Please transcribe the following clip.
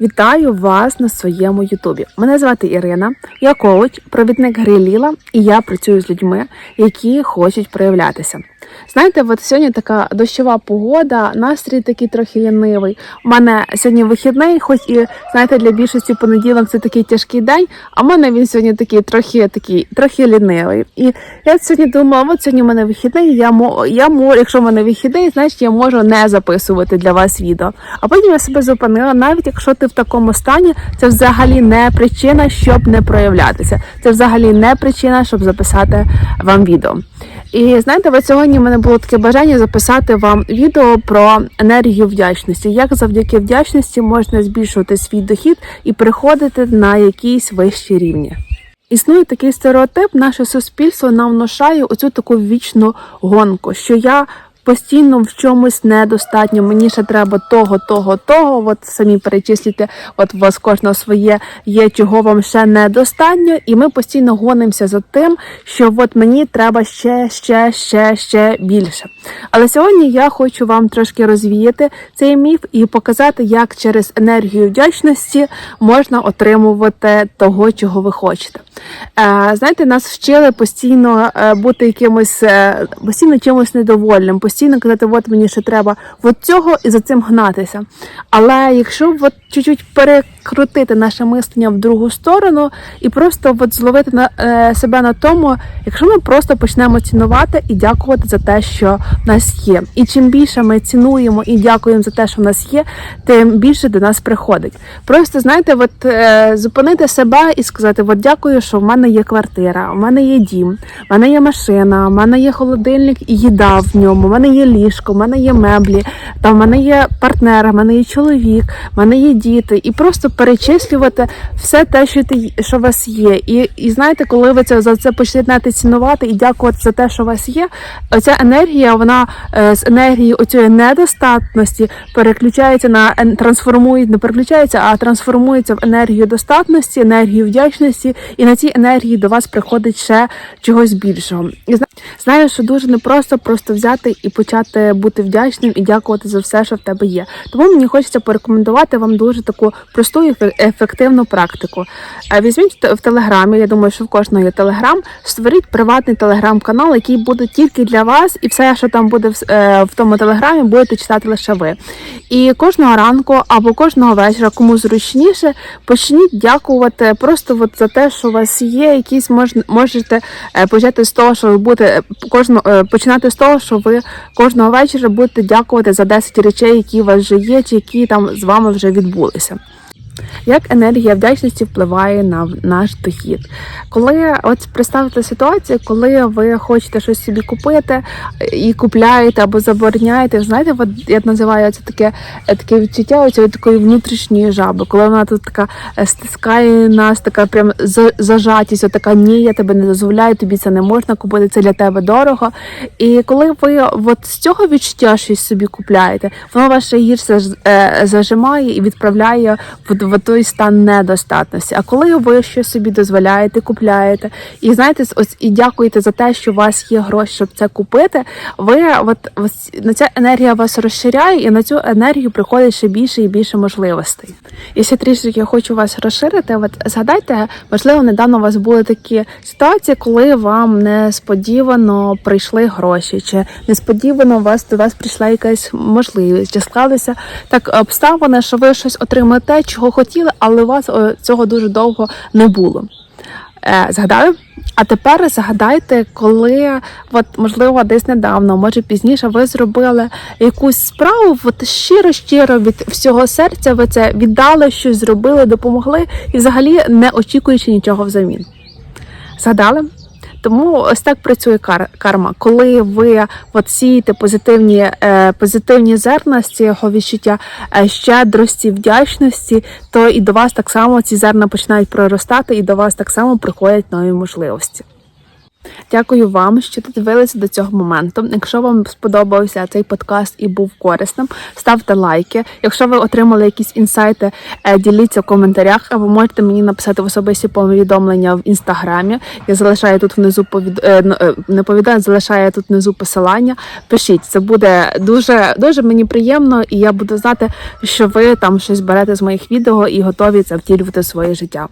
Вітаю вас на своєму Ютубі. Мене звати Ірина, я коуч, провідник Гриліла, і я працюю з людьми, які хочуть проявлятися. Знаєте, от сьогодні така дощова погода, настрій такий трохи лінивий. У мене сьогодні вихідний, хоч і знаєте, для більшості понеділок це такий тяжкий день. А в мене він сьогодні такий трохи такий, трохи лінивий. І я сьогодні думала, от сьогодні в мене вихідний. Я я можу, якщо в мене вихідний, значить я можу не записувати для вас відео. А потім я себе зупинила, навіть якщо ти в такому стані, це взагалі не причина, щоб не проявлятися. Це взагалі не причина, щоб записати вам відео. І знаєте, от сьогодні в мене було таке бажання записати вам відео про енергію вдячності, як завдяки вдячності можна збільшувати свій дохід і приходити на якісь вищі рівні. Існує такий стереотип, наше суспільство нам внушає оцю таку вічну гонку, що я постійно в чомусь недостатньо. Мені ще треба того, того, того. От самі перечислюйте, от у вас кожного своє є, чого вам ще недостатньо, і ми постійно гонимося за тим, що от мені треба ще, ще, ще, ще більше. Але сьогодні я хочу вам трошки розвіяти цей міф і показати, як через енергію вдячності можна отримувати того, чого ви хочете. Е, знаєте, нас вчили постійно е, бути якимось е, постійно чимось недовольним, постійно казати, от мені ще треба от цього і за цим гнатися. Але якщо от чуть-чуть перекрутити наше мислення в другу сторону і просто от зловити на е, себе на тому, якщо ми просто почнемо цінувати і дякувати за те, що в нас є. І чим більше ми цінуємо і дякуємо за те, що в нас є, тим більше до нас приходить. Просто знаєте, от е, зупинити себе і сказати: от дякую, що в мене є квартира, в мене є дім, в мене є машина, в мене є холодильник і їда в ньому, в мене є ліжко, в мене є меблі, там в мене є партнер, в мене є чоловік, в мене є діти, і просто перечислювати все те, що ти що у вас є. І, і знаєте, коли ви це за це почнете цінувати і дякувати за те, що у вас є, оця енергія, вона е, з енергії оцієї недостатності переключається на трансформує, не переключається, а трансформується в енергію достатності, енергію вдячності, і на цій енергії до вас приходить ще чогось більшого. І зна- знаю, що дуже непросто просто взяти і почати бути вдячним і дякувати за все, що в тебе є. Тому мені хочеться порекомендувати вам дуже таку просту і ефективну практику. Е, Візьміть в телеграмі. Я думаю, що в кожного є телеграм. Створіть приватний телеграм-канал, який буде тільки для вас, і все, що там буде в, е, в тому телеграмі, будете читати лише ви. І кожного ранку або кожного вечора, кому зручніше, почніть дякувати просто от за те, що у вас є. Якісь мож, можете е, почати з того, що ви будете кожного починати з того, що ви кожного вечора будете дякувати за 10 речей, які у вас вже є, чи які там з вами вже відбулися відбулися. Як енергія вдячності впливає на наш дохід? Коли от представте ситуацію, коли ви хочете щось собі купити і купляєте або забороняєте, знаєте, от я називаю це таке, е, таке відчуття оцієї такої внутрішньої жаби, коли вона тут така е, стискає нас, така прям зажатість, от така ні, я тебе не дозволяю, тобі це не можна купити, це для тебе дорого. І коли ви от з цього відчуття щось собі купляєте, воно вас ще гірше е, зажимає і відправляє в, в той стан недостатності. А коли ви щось собі дозволяєте, купляєте, і знаєте, ось і дякуєте за те, що у вас є гроші, щоб це купити, ви от на ця енергія вас розширяє, і на цю енергію приходить ще більше і більше можливостей. І ще трішки я хочу вас розширити. От згадайте, можливо, недавно у вас були такі ситуації, коли вам несподівано прийшли гроші, чи несподівано у вас до вас прийшла якась можливість, чи склалися так обставини, що ви щось отримали те, чого хотіли, але у вас е, цього дуже довго не було. Е, згадали? А тепер згадайте, коли, от, можливо, десь недавно, може пізніше, ви зробили якусь справу, от щиро-щиро від всього серця ви це віддали, щось зробили, допомогли і взагалі не очікуючи нічого взамін. Згадали? Тому ось так працює кар- карма. Коли ви от сієте позитивні, е, позитивні зерна з цього відчуття е, щедрості, вдячності, то і до вас так само ці зерна починають проростати, і до вас так само приходять нові можливості. Дякую вам, що дивилися до цього моменту. Якщо вам сподобався цей подкаст і був корисним, ставте лайки. Якщо ви отримали якісь інсайти, е, діліться в коментарях, або можете мені написати в особисті повідомлення в інстаграмі. Я залишаю тут внизу повід... е, е, не повідомлення, залишаю тут внизу посилання. Пишіть, це буде дуже дуже мені приємно, і я буду знати, що ви там щось берете з моїх відео і готові це втілювати в своє життя.